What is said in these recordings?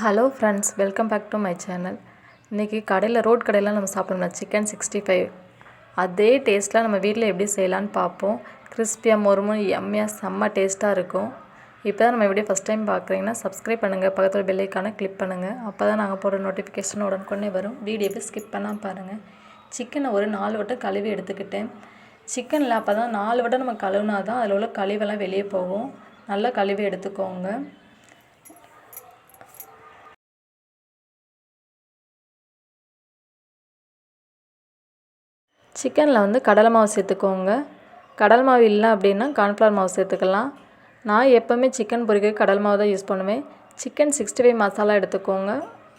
Hello friends welcome back to my channel. இன்றைக்கி கடையில் road கடையில் நம்ம சாப்பிடணும் சிக்கன் சிக்ஸ்டி ஃபைவ் அதே டேஸ்ட்டில் நம்ம வீட்டில் எப்படி செய்யலான்னு பார்ப்போம். கிறிஸ்பியாக மொறுமும் எம்மையாக செம்ம டேஸ்ட்டாக இருக்கும். இப்போ தான் நம்ம எப்படி ஃபஸ்ட் டைம் பார்க்குறீங்கன்னா சப்ஸ்கிரைப் பண்ணுங்கள் பக்கத்தில் பெல்லைக்கான கிளிக் பண்ணுங்கள் அப்போ தான் நாங்கள் போடுற நோட்டிஃபிகேஷன் உடனுக்குடனே வரும். வீடியோவை ஸ்கிப் பண்ணால் பாருங்கள் சிக்கனை ஒரு நாலு வட்டம் கழுவி எடுத்துக்கிட்டேன். சிக்கனில் அப்போ தான் நாலு வட்டம் நம்ம கழுவுனா தான் அதில் உள்ள கழிவெல்லாம் வெளியே போகும். நல்லா கழுவி எடுத்துக்கோங்க. சிக்கனில் வந்து கடலை மாவு சேர்த்துக்கோங்க. கடல் மாவு இல்லை அப்படின்னா கார்ன்ஃப்ளவர் மாவு சேர்த்துக்கலாம். நான் எப்போவுமே சிக்கன் பொரிக்க கடல் மாவு தான் யூஸ் பண்ணுவேன். சிக்கன் சிக்ஸ்டி ஃபைவ் மசாலா எடுத்துக்கோங்க.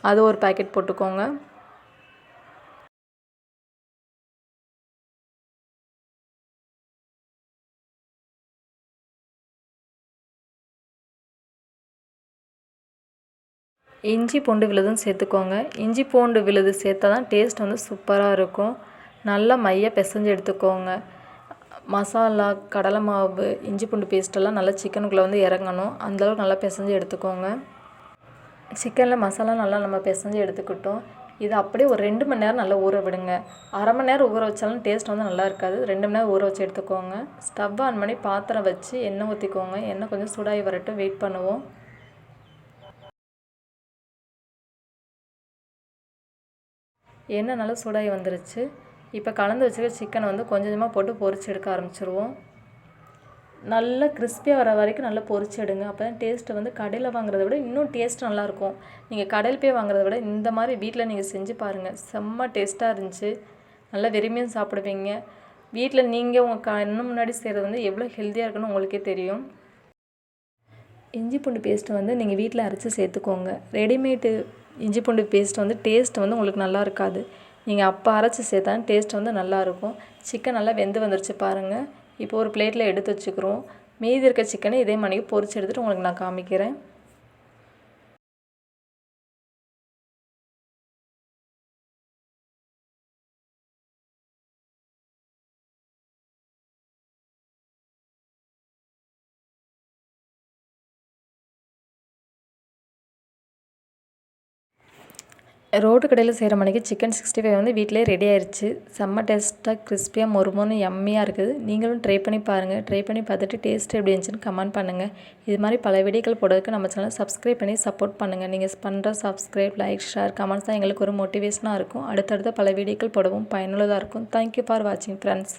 அது ஒரு பேக்கெட் போட்டுக்கோங்க. இஞ்சி பூண்டு விழுதும் சேர்த்துக்கோங்க. இஞ்சி பூண்டு விழுது சேர்த்தா தான் டேஸ்ட் வந்து சூப்பராக இருக்கும். நல்லா மைய பிசைஞ்சு எடுத்துக்கோங்க. மசாலா கடலை மாவு இஞ்சி பூண்டு பேஸ்ட்டெல்லாம் நல்லா சிக்கனுக்குள்ளே வந்து இறங்கணும். அந்தளவுக்கு நல்லா பிசைஞ்சு எடுத்துக்கோங்க. சிக்கனில் மசாலா நல்லா நம்ம பிசைஞ்சு எடுத்துக்கிட்டோம். இது அப்படியே ஒரு ரெண்டு மணி நேரம் நல்லா ஊற விடுங்க. அரை மணி நேரம் ஊற வச்சாலும் டேஸ்ட் வந்து நல்லா இருக்காது. ரெண்டு மணி நேரம் ஊற வச்சு எடுத்துக்கோங்க. ஸ்டவ் ஆன் பண்ணி பாத்திரம் வச்சு எண்ணெய் ஊற்றிக்கோங்க எண்ணெய் கொஞ்சம் சூடாகி வரட்டும். வெயிட் பண்ணுவோம். எண்ணெய் நல்லா சூடாகி வந்துருச்சு. இப்போ கலந்து வச்சுருக்க சிக்கனை வந்து கொஞ்சம் கொஞ்சமாக போட்டு பொரிச்சு எடுக்க ஆரம்பிச்சிருவோம். நல்லா கிறிஸ்பியாக வர வரைக்கும் நல்லா பொரிச்சு எடுங்க. அப்போ தான் டேஸ்ட்டு வந்து கடையில் வாங்குறத விட இன்னும் டேஸ்ட் நல்லாயிருக்கும் நீங்கள் கடையில் போய் வாங்குறத விட இந்த மாதிரி வீட்டில் நீங்கள் செஞ்சு பாருங்கள் செம்ம டேஸ்ட்டாக இருந்துச்சு. நல்லா விரும்பியும் சாப்பிடுவீங்க. வீட்டில் நீங்கள் உங்கள் க இன்னும் முன்னாடி செய்கிறது வந்து எவ்வளோ ஹெல்த்தியாக இருக்குன்னு உங்களுக்கே தெரியும். இஞ்சி பூண்டு பேஸ்ட்டு வந்து நீங்கள் வீட்டில் அரைச்சி சேர்த்துக்கோங்க. ரெடிமேடு இஞ்சி பூண்டு பேஸ்ட் வந்து டேஸ்ட் வந்து உங்களுக்கு நல்லா இருக்காது. நீங்கள் அப்போ அரைச்சி சேர்த்தா டேஸ்ட் வந்து நல்லாயிருக்கும். சிக்கன் நல்லா வெந்து வந்துருச்சு பாருங்கள் இப்போ ஒரு பிளேட்டில் எடுத்து வச்சுக்கிறோம். மீதி இருக்க சிக்கனை இதே மணிக்கு பொரிச்சு எடுத்துகிட்டு உங்களுக்கு நான் காமிக்கிறேன். ரோட்டு கடையில் செய்கிற மணிக்கு சிக்கன் சிக்ஸ்டி ஃபைவ் வந்து வீட்டிலே ரெடி ஆயிடுச்சு செம்ம டேஸ்ட்டாக கிறிஸ்பியாக மொறுமொன்னு எம்மியாக இருக்குது. நீங்களும் ட்ரை பண்ணி பாருங்கள் ட்ரை பண்ணி பார்த்துட்டு டேஸ்ட் எப்படி இருந்துச்சுன்னு கமெண்ட் பண்ணுங்கள் இது மாதிரி பல வீடியோக்கள் போடுறதுக்கு நம்ம சேனலை சப்ஸ்கிரைப் பண்ணி சப்போர்ட் பண்ணுங்கள் நீங்கள் பண்ணுற சப்ஸ்கிரைப் லைக் ஷேர் கமெண்ட்ஸ் தான் எங்களுக்கு ஒரு மோட்டிவேஷனாக இருக்கும். அடுத்தடுத்த பல வீடியோக்கள் போடவும் பயனுள்ளதாக இருக்கும். தேங்க்யூ ஃபார் வாட்சிங் ஃப்ரெண்ட்ஸ்